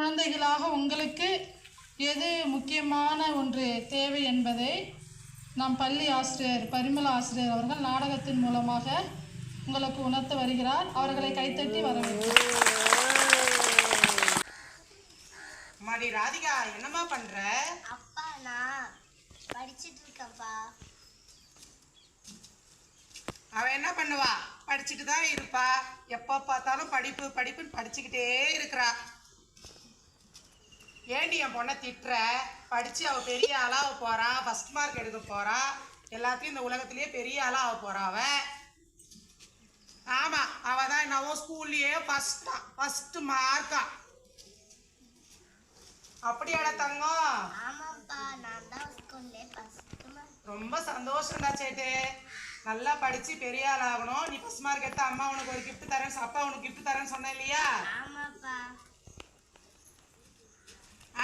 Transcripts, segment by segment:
குழந்தைகளாக உங்களுக்கு எது முக்கியமான ஒன்று தேவை என்பதை நம் பள்ளி ஆசிரியர் பரிமள ஆசிரியர் அவர்கள் நாடகத்தின் மூலமாக உங்களுக்கு உணர்த்த வருகிறார். அவர்களை கைத்தட்டி வரவேற்கிறோம். மாடி ராதிகா என்னம்மா பண்ற? அப்பா நான் படிச்சிட்டு இருக்கேன்ப்பா. அவ என்ன பண்ணுவா? படிச்சுட்டு தான் இருப்பா. எப்போ பார்த்தாலும் படிப்பு படிப்புன்னு படிச்சுக்கிட்டே இருக்கிறா. ஏண்டி என் பொண்ணை திட்டுற? படிச்சு அவ பெரிய ஆளாக போறா ஃபர்ஸ்ட் மார்க் எடுக்க போறா. எல்லாத்தையும் இந்த உலகத்திலேயே பெரிய ஆளாக போறா அவ. ஆமா அவ தான் என்னவோ ஸ்கூல்லயே ஃபர்ஸ்டா ஃபர்ஸ்ட் மார்க்கா அப்படியாடா தங்கம்? ஃபஸ்ட்டு ரொம்ப சந்தோஷம்டா சேட்டு. நல்லா படிச்சு பெரிய ஆள் ஆகணும் நீ ஃபர்ஸ்ட் மார்க் எடுத்து அம்மா உனக்கு ஒரு gift தரேன் அப்பா உனக்கு gift தரேன்னு சொன்னேன் இல்லையா?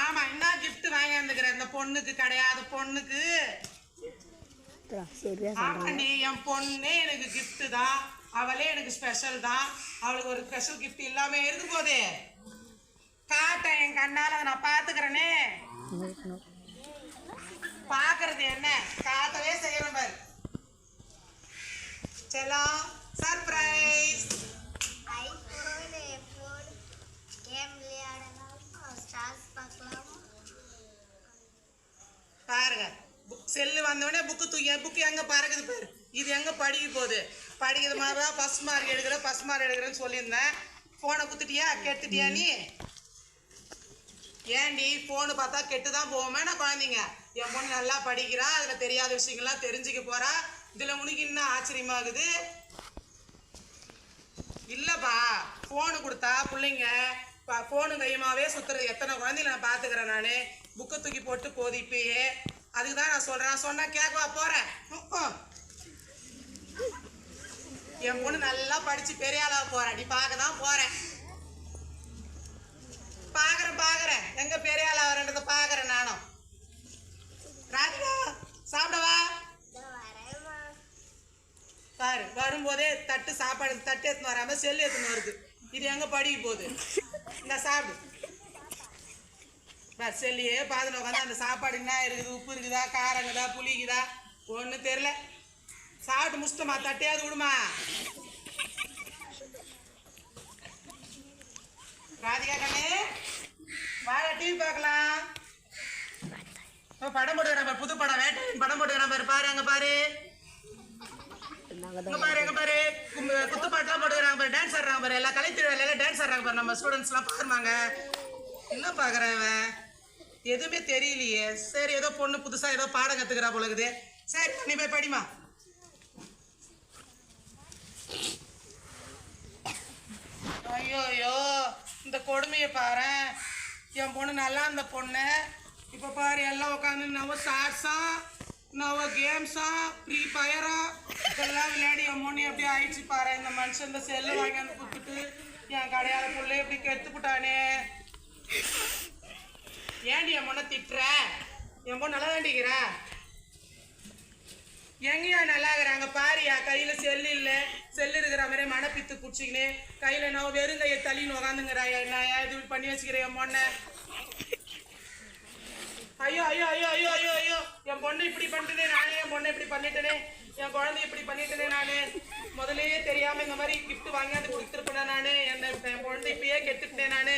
ஆமா என்ன gift வாங்கி வந்துக்கிற இந்த பொண்ணுக்கு கிடையாது பொண்ணுக்கு. ஆமாண்டி என் பொண்ணே எனக்கு gift தான் அவளே எனக்கு ஸ்பெஷல் தான் அவளுக்கு ஒரு ஸ்பெஷல் gift இல்லாம இருக்கு போதே. காட்டேன் என் கண்ணால அதை நான் பாத்துக்கிறேனே பாக்குறது என்ன? காட்டவே செய்யறேன் பாரு. செல்லம் சர்ப்ரைஸ் என் புக்கு எங்கே பறக்குது பேர். இது எங்கே படிக்க போகுது? படிக்கிற மாதிரி தான் ஃபஸ்ட் மார்க் எடுக்கிறேன் ஃபஸ்ட் மார்க் எடுக்கிறேன்னு சொல்லியிருந்தேன். ஃபோனை குத்துட்டியா? கெட்டுட்டியா நீ? ஏன்டி ஃபோனு பார்த்தா கெட்டு தான் போவோமே. நான் குழந்தைங்க. என் பொண்ணு நல்லா படிக்கிறா அதில் தெரியாத விஷயங்கள்லாம் தெரிஞ்சுக்க போகிறா இதில் உனக்கு இன்னும் ஆச்சரியமாகுது. இல்லைப்பா ஃபோனு கொடுத்தா பிள்ளைங்க ஃபோனு கையமாகவே சுற்றுறது எத்தனை குழந்தைங்க நான் பார்த்துக்கிறேன் நான்? புக்கை தூக்கி போட்டு போகுது அதுக்கு தான் நான் சொல்கிறேன் நான் கேட்கவா போகிறேன் என் பொண்ணு நல்லா படித்து பெரிய ஆளாக போகிறேன் நீ பார்க்க தான் போகிறேன் பார்க்குறேன் பார்க்குறேன். எங்கே பெரிய ஆளாக வரேன்றதை பார்க்குறேன் நானும். ராஜா சாப்பிடவா? பாரு வரும்போதே தட்டு சாப்பாடு தட்டு எடுத்துன்னு வராமல் செல்லு எடுத்துன்னு வருது. இது எங்கே படிக்க போகுது? இந்த சாப்பிடு. பாரு செல்லியே உட்காந்து அந்த சாப்பாடு என்ன இருக்குது உப்பு இருக்குதா காரம் இருக்குதா புளிக்குதா ஒன்றும் தெரில சாப்பிட்டு முஸ்தமா தட்டையாவது விடுமா ராதிகா கண்ணே வாழ டிவி பார்க்கலாம். இப்போ படம் போட்டுக்கிறேன் பாரு புது படம் வேட்டை படம் போட்டுக்கிறேன் பாரு பாரு அங்க பாரு. பாரு எங்க பாரு. குத்துப்பாட்டுலாம் போட்டுக்கிறாங்க பாரு டான்ஸ் ஆடுறாங்க பாரு எல்லா கலைத்திருவிழால டான்ஸ் ஆடுறாங்க பாரு நம்ம ஸ்டூடெண்ட்ஸ்லாம் பாருமாங்க என்ன பார்க்குறேன் இவன்? எதுவுமே தெரியலையே. சரி ஏதோ பொண்ணு புதுசாக ஏதோ பாடம் கற்றுக்கிறா போல சரி நீ போய் படிமா ஐயோ ஐயோ இந்த கொடுமையை பாரு என் பொண்ணு நல்லா இருந்த பொண்ணு. இப்போ பாரு எல்லாம் உட்காந்து நவ ஷார்ட்ஸா நவ கேம்ஸா ஃப்ரீ ஃபயரா இதெல்லாம் விளையாடி என் பொண்ணு எப்படி ஆயிடுச்சு பாரு இந்த மனுஷன் இந்த செல்லு வாங்கி வந்து கொடுத்துட்டு என் கடையாள பிள்ளை எப்படி கெத்துக்கிட்டானே ஏன்டி என் பொண்ணை திட்டுற? என் பொண்ணு நல்லா வேண்டிக்கிற எங்கேயா நல்லா இருக்கிறாங்க பாரியா கையில செல்லு இல்ல. செல்லு இருக்கிற மாதிரி மனப்பித்து குடிச்சிக்கின்னு கையில நான் வெறும் கையை தள்ளின்னு உக்காந்துங்கிறாயா நான் இது பண்ணி வச்சுக்கிறேன் என் பொண்ணை? ஐயோ ஐயோ ஐயோ ஐயோ ஐயோ ஐயோ. என் பொண்ணு இப்படி பண்ணிட்டேனே நானே என் பொண்ணை இப்படி பண்ணிட்டேனே. என் குழந்தை இப்படி பண்ணிட்டேனே நானு. முதல்லயே தெரியாம இந்த மாதிரி gift வாங்கியாந்து கொடுத்துருப்பேன் நானு? என்ன என் குழந்தை இப்பயே கெட்டுட்டேன் நானு.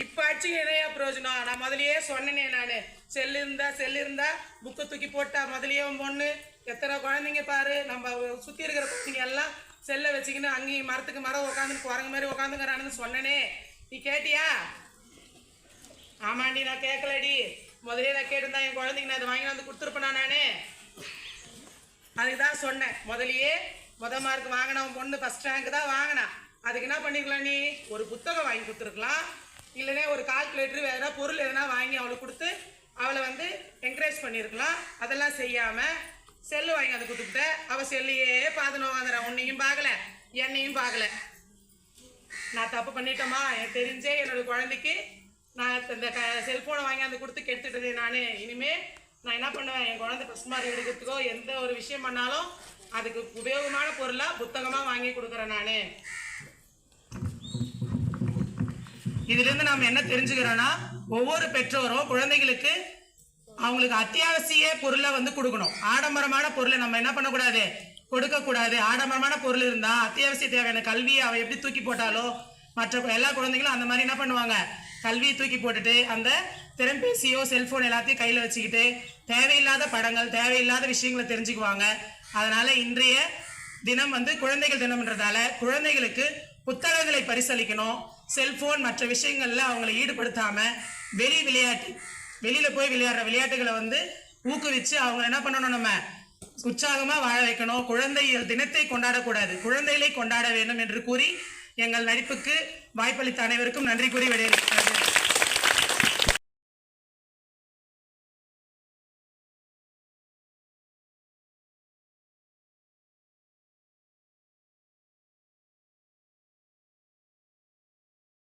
இப்ப அடிச்சு நிறைய பிரயோஜனம் நான் முதலையே சொன்னேனே நானு. செல்லு இருந்தா செல்லு இருந்தா புக்கை தூக்கி போட்டா முதலையே உன் பொண்ணு. எத்தனை குழந்தைங்க பாரு. நம்ம சுற்றி இருக்கிற குழந்தைங்க எல்லாம் செல்லை வச்சுக்கின்னு அங்கேயும் மரத்துக்கு மரம் உட்காந்து குரங்கு மாதிரி உட்காந்துங்கிறானுன்னு சொன்னனே. நீ கேட்டியா? ஆமாண்டி நான் கேட்கலடி முதலே நான் கேட்டிருந்தா என் குழந்தைங்க நான் அதை வாங்கி வந்து கொடுத்துருப்பேனா நானே? அதுக்கு தான் சொன்னேன். முதலையே முத மார்க் வாங்கினவன் பொண்ணு ஃபஸ்ட் ரேங்க் தான் வாங்கினா. அதுக்கு என்ன பண்ணிக்கலாம் நீ? ஒரு புத்தகம் வாங்கி கொடுத்துருக்கலாம். இல்லைன்னா ஒரு கால்குலேட்டர் வேறு ஏதாவது பொருள் எதனா வாங்கி அவளுக்கு கொடுத்து அவளை வந்து என்கரேஜ் பண்ணியிருக்கலாம் அதெல்லாம் செய்யாமல் செல்லு வாங்கி அதை கொடுத்துட்ட அவள் செல்லையே பார்த்து உட்காந்துறா உன்னையும் பார்க்கல என்னையும் பார்க்கல. நான் தப்பு பண்ணிட்டோமா எனக்கு தெரிஞ்சே என்னோடய குழந்தைக்கு நான் இந்த க செல்ஃபோனை வாங்கியாந்து கொடுத்து கெடுத்துட்டதே நான். இனிமேல் நான் என்ன பண்ணுவேன்? என் குழந்தை ஃபஸ்ட் மார்க் எடுக்கிறதுக்கோ எந்த ஒரு விஷயம் பண்ணாலும் அதுக்கு உபயோகமான பொருளாக புத்தகமாக வாங்கி கொடுக்குறேன் நான். இதிலிருந்து நாம என்ன தெரிஞ்சுக்கிறோம்னா ஒவ்வொரு பெற்றோரும் குழந்தைகளுக்கு அவங்களுக்கு அத்தியாவசிய பொருளை வந்து கொடுக்கணும். ஆடம்பரமான பொருளை நம்ம என்ன பண்ணக்கூடாது? கொடுக்க கூடாது ஆடம்பரமான பொருள் இருந்தா அத்தியாவசிய தேவையான கல்வியை அவ எப்படி தூக்கி போட்டாலோ மற்ற எல்லா குழந்தைகளும் அந்த மாதிரி என்ன பண்ணுவாங்க? கல்வியை தூக்கி போட்டுட்டு அந்த திறன்பேசியோ செல்போன் எல்லாத்தையும் கையில வச்சுக்கிட்டு தேவையில்லாத படங்கள் தேவையில்லாத விஷயங்களை தெரிஞ்சுக்குவாங்க. அதனால இன்றைய தினம் வந்து குழந்தைகள் தினம்ன்றதால குழந்தைகளுக்கு புத்தகங்களை பரிசளிக்கணும். செல்போன் மற்ற விஷயங்கள்ல அவங்களை ஈடுபடுத்தாம வெளி விளையாட்டு வெளியில போய் விளையாடுற விளையாட்டுகளை வந்து ஊக்குவிச்சு அவங்க என்ன பண்ணணும் நம்ம? உற்சாகமா வாழ வைக்கணும். குழந்தைகள் தினத்தை கொண்டாடக்கூடாது. குழந்தைகளை கொண்டாட வேண்டும் என்று கூறி எங்கள் நடிப்புக்கு வாய்ப்பளித்த அனைவருக்கும் நன்றி கூறி விடையளிக்கிறது.